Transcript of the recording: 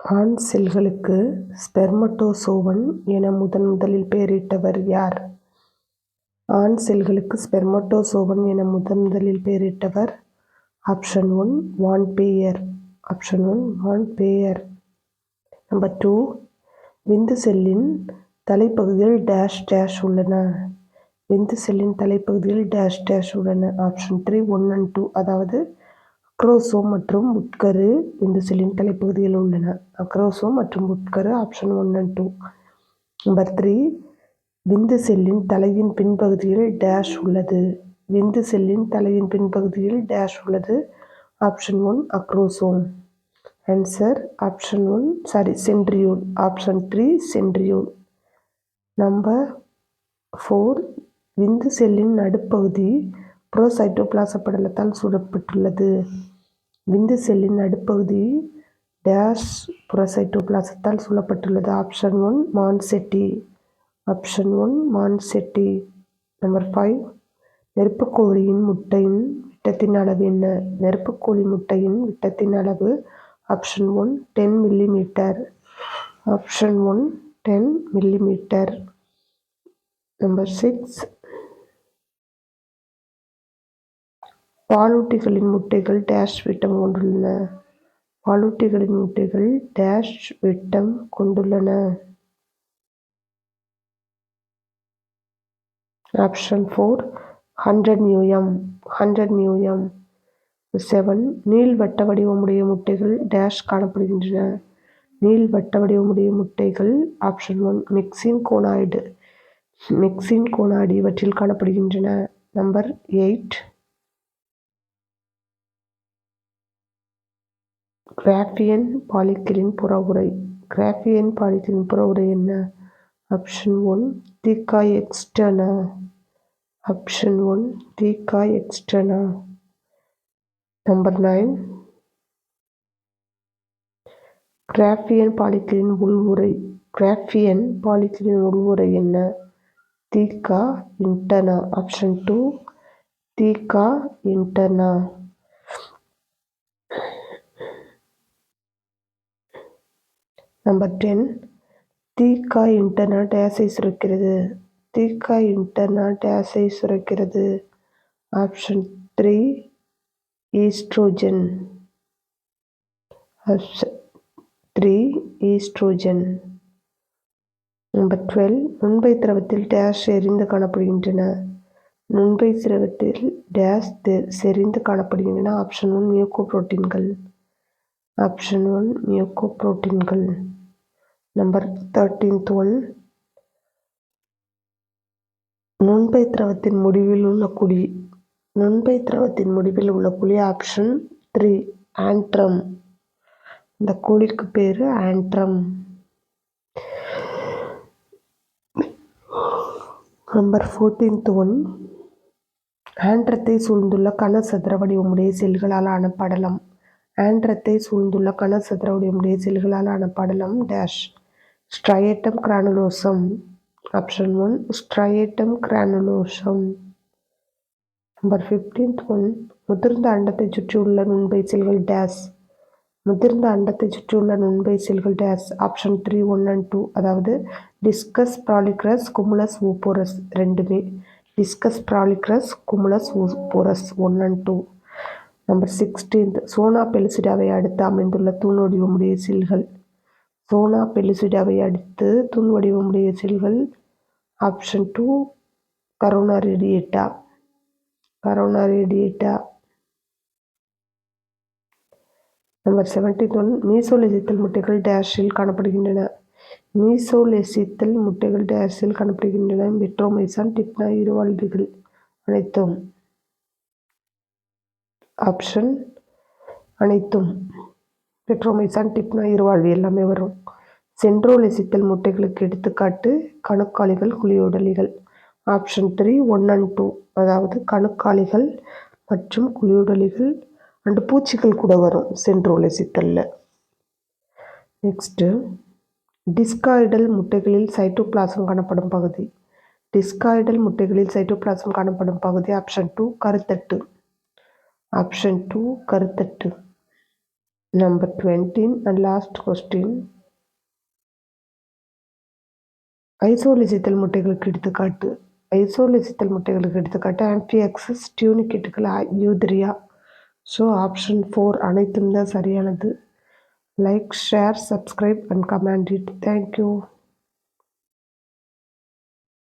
ஆண் செல்களுக்கு ஸ்பெர்மடோசோவன் என முதன்முதலில் பெயரிட்டவர் யார்? ஆண் செல்களுக்கு ஸ்பெர்மடோசோவன் என முதன்முதலில் பெயரிட்டவர் option one von Baer option one von Baer number two விந்து செல்லின் தலைப்பகுதியில் டேஷ் டேஷ் உள்ளன. விந்து செல்லின் தலைப்பகுதியில் டேஷ் டேஷ் உள்ளன. Option three one and two அதாவது அக்ரோசோம் மற்றும் உட்கரு விந்து செல்லின் தலைப்பகுதியில் உள்ளன. அக்ரோசோம் மற்றும் உட்கரு option one and two number three விந்து செல்லின் தலையின் பின்பகுதியில் டேஷ் உள்ளது. விந்து செல்லின் தலையின் பின்பகுதியில் டேஷ் உள்ளது. Option one acrosome. Answer option one sorry centriole option three centriole number four விந்து செல்லின் நடுப்பகுதி புரோசைட்டோபிளாச படலத்தால் சூழப்பட்டுள்ளது விந்து செல்லின் நடுப்பகுதி டேஷ் புரோசைட்டோபிளாசத்தால் சூழப்பட்டுள்ளது. Option one manchette. Option one manchette. Number five நெருப்புக்கோழியின் முட்டையின் விட்டத்தின் அளவு என்ன? நெருப்புக்கோழி முட்டையின் விட்டத்தின் அளவு option one ten millimetre. Option one ten millimetre. Number six பாலூட்டிகளின் முட்டைகள் டேஷ் விட்டம் கொண்டுள்ளன. பாலூட்டிகளின் முட்டைகள் டேஷ் விட்டம் கொண்டுள்ளன. ஆப்ஷன் ஃபோர் ஹண்ட்ரட் நியூஎம் ஹண்ட்ரட் நியூஎம் செவன் நீள்வட்ட வடிவமுடைய முட்டைகள் டேஷ் காணப்படுகின்றன. நீள்வட்ட வடிவமுடைய முட்டைகள் ஆப்ஷன் ஒன் மிக்சின் கோனாய்டு மிக்சின் கோனாய்டு இவற்றில் காணப்படுகின்றன. நம்பர் எயிட் கிராஃபியன் பாலிக்கிலின் புறவுரை கிராஃபியன் பாலிக்கிலின் புறவுரை என்ன? Option one theca externa option one theca externa number nine Graafian பாலித்திலீன் உள் உரை கிராஃபியன் பாலிக்கிலின் உரை என்ன? Theca interna option two theca interna number ten theca interna டேஸை சுரக்கிறது. தீக்காய் இன்டர்னா டேஸை சுரக்கிறது. Option three oestrogen option three oestrogen number twelve நுண்பை திரவத்தில் dash எரிந்து காணப்படுகின்றன. நுண்பை திரவத்தில் டேஷ் செறிந்து காணப்படுகின்றன. ஆப்ஷன் ஒன் மியூக்கோ புரோட்டீன்கள் ஆப்ஷன் ஒன் மியூக்கோ புரோட்டீன்கள் நம்பர் தேர்ட்டீன்த் ஒன் நுண்பை திரவத்தின் முடிவில் உள்ள குழி. நுண்பை திரவத்தின் முடிவில் உள்ள குழி ஆப்ஷன் த்ரீ ஆண்ட்ரம் இந்த குழிக்கு பேர் ஆண்ட்ரம் நம்பர் ஃபோர்டீன்த் ஒன் ஆண்ட்ரத்தை சூழ்ந்துள்ள கன சதுர வடிவமுடைய செல்களால் ஆன படலம் ஆண்ட்ரத்தை சூழ்ந்துள்ள கனசதுரவுடைய செல்களால் ஆன படலம் dash. Stratum granulosum. Option one stratum granulosum. Number fifteenth one முதிர்ந்த அண்டத்தை சுற்றியுள்ள நுண்பை செல்கள் டேஸ் முதிர்ந்த அண்டத்தை சுற்றியுள்ள நுண்பை செல்கள் dash option three one and two அதாவது டிஸ்கஸ் ப்ராலிக்ரஸ் குமுலஸ் ஊப்போரஸ் ரெண்டுமே. Discus proligerus cumulus oophorus one and two number sixteenth zona பெலிசிடாவை அடுத்து அமைந்துள்ள தூண் வடிவமுடைய செல்கள். சோனா பெலிசிடாவை அடுத்து தூண் வடிவமுடைய செல்கள். Option two corona radiata. Corona radiata. Number seventeen one mesolecithal முட்டைகள் டேஷில் காணப்படுகின்றன. மீசோலெசித்தல் முட்டைகள் டேஷில் காணப்படுகின்றன. மெட்ரோமைசான் டிப்னா இருவாழ்விகள் அனைத்தும். ஆப்ஷன் அனைத்தும். பெட்ரோமைசான் டிப்னா இருவாழ்வு எல்லாமே வரும். சென்ட்ரோலிசித்தல் முட்டைகளுக்கு எடுத்துக்காட்டு கணுக்காலிகள் குழியுடலிகள். Option three one and two அதாவது கணுக்காலிகள் மற்றும் குழியுடலிகள் அண்டு பூச்சிகள் கூட வரும் சென்ட்ரோலிசித்தலில் நெக்ஸ்ட்டு டிஸ்காய்டல் முட்டைகளில் சைட்டோபிளாசம் காணப்படும் பகுதி. டிஸ்காய்டல் முட்டைகளில் சைட்டோபிளாசம் காணப்படும் பகுதி. ஆப்ஷன் டூ கருத்தட்டு. Option two கருத்தட்டு. Number twenty and last question isolecithal முட்டைகளுக்கு எடுத்துக்காட்டு. ஐசோலிசித்தல் முட்டைகளுக்கு எடுத்துக்காட்டு ஆம்பியாக்சஸ் டியூனிகேட்டுகள் யூத்ரியா ஸோ ஆப்ஷன் ஃபோர் அனைத்தும் தான் சரியானது. Like share subscribe and comment it thank you